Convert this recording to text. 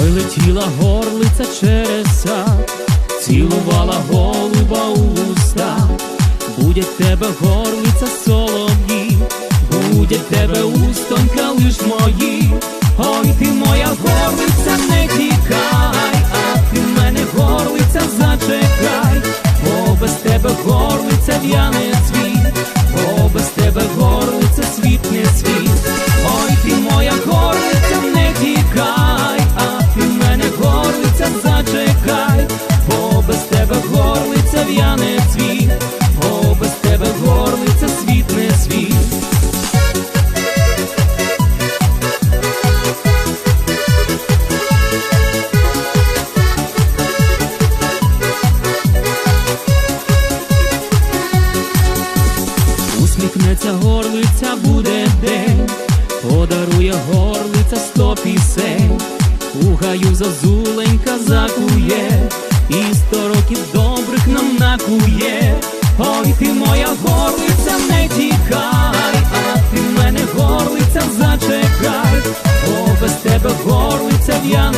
Ой летіла горлиця через сад, цілувала голуба у уста, будять тебе горлиця солов'ї, будять тебе устонька лиш мої, ой ти моя горлиця, не тікай, а ти в мене горлиця зачекай, бо без тебе горлиця в'яне цвіт, Усміхнеться горлиця, буде день, подарує горлиця сто пісень, у гаю зазуленька закує, і сто років добрих нам накує, ой ти моя горлиця, не тікай, а ти в мене горлиця зачекай, о без тебе горлиця в'яне.